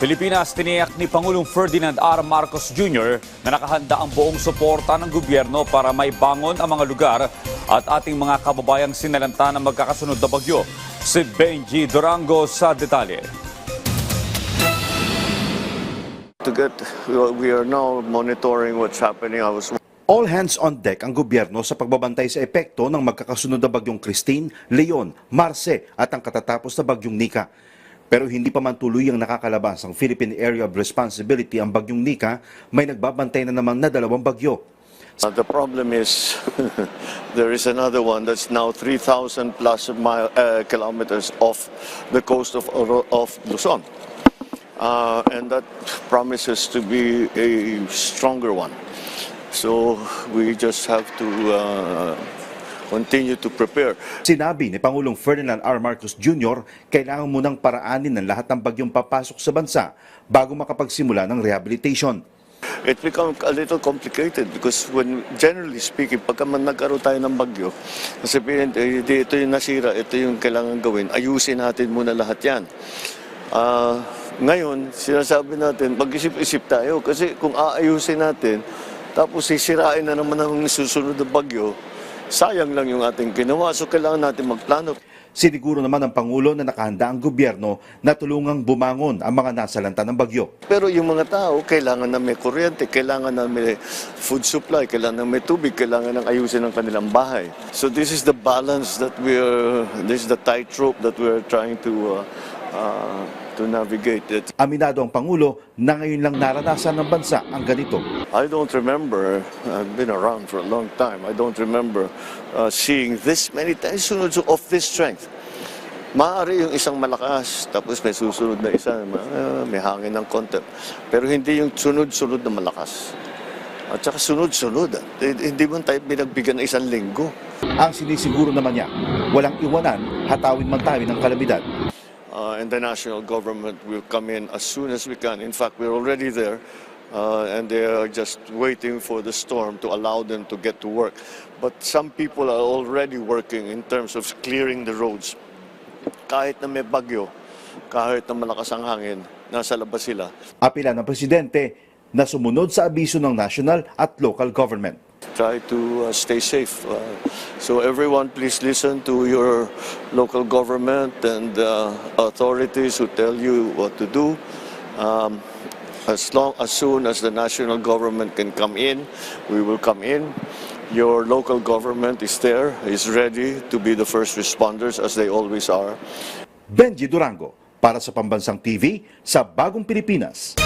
Pilipinas, tiniyak ni Pangulong Ferdinand R. Marcos Jr. na nakahanda ang buong suporta ng gobyerno para may bangon ang mga lugar at ating mga kababayang sinalanta ng magkakasunod na bagyo. Si Benji Durango sa detalye. To get, we are now monitoring what's happening. I was All hands on deck ang gobyerno sa pagbabantay sa epekto ng magkakasunod na bagyong Christine, Leon, Marce at ang katatapos na bagyong Nika. Pero hindi pa man tuloy ang nakakalabas ang Philippine Area of Responsibility ang bagyong Nika, may nagbabantay na naman na dalawang bagyo. Uh, the problem is there is another one that's now 3,000 plus mile, uh, kilometers off the coast of, of Luzon. Uh, and that promises to be a stronger one. So we just have to uh, continue to prepare. Sinabi ni Pangulong Ferdinand R. Marcos Jr., kailangan munang paraanin ng lahat ng bagyong papasok sa bansa bago makapagsimula ng rehabilitation. It becomes a little complicated because when generally speaking, pagka man nagkaroon tayo ng bagyo, sabihin, eh, ito yung nasira, ito yung kailangan gawin, ayusin natin muna lahat yan. Ah, ngayon, sinasabi natin, mag-isip-isip tayo kasi kung aayusin natin, tapos sisirain na naman ang susunod na bagyo, sayang lang yung ating ginawa. So kailangan natin magplano. Siniguro naman ng Pangulo na nakahanda ang gobyerno na tulungang bumangon ang mga nasalanta ng bagyo. Pero yung mga tao, kailangan na may kuryente, kailangan na may food supply, kailangan na may tubig, kailangan ng ayusin ang kanilang bahay. So this is the balance that we are, this is the tightrope that we are trying to, uh, uh, to navigate. It. Aminado ang Pangulo na ngayon lang naranasan ng bansa ang ganito. I don't remember, I've been around for a long time, I don't remember uh, seeing this many times sunod of this strength. Maaari yung isang malakas, tapos may susunod na isa, uh, may hangin ng konti. Pero hindi yung sunod-sunod na malakas. At saka sunod-sunod. ah. Eh, Hindi mo tayo binagbigyan ng isang linggo. Ang sinisiguro naman niya, walang iwanan, hatawin man tayo ng kalamidad. Uh, and the national government will come in as soon as we can. In fact, we're already there. Uh, and they are just waiting for the storm to allow them to get to work. But some people are already working in terms of clearing the roads. Kahit na may bagyo, kahit na malakas ang hangin, nasa labas sila. Apila ng Presidente na sumunod sa abiso ng national at local government. Try to uh, stay safe. Uh, so everyone, please listen to your local government and uh, authorities who tell you what to do. Um, as long as soon as the national government can come in, we will come in. Your local government is there, is ready to be the first responders as they always are. Benji Durango para sa Pambansang TV sa Bagong Pilipinas.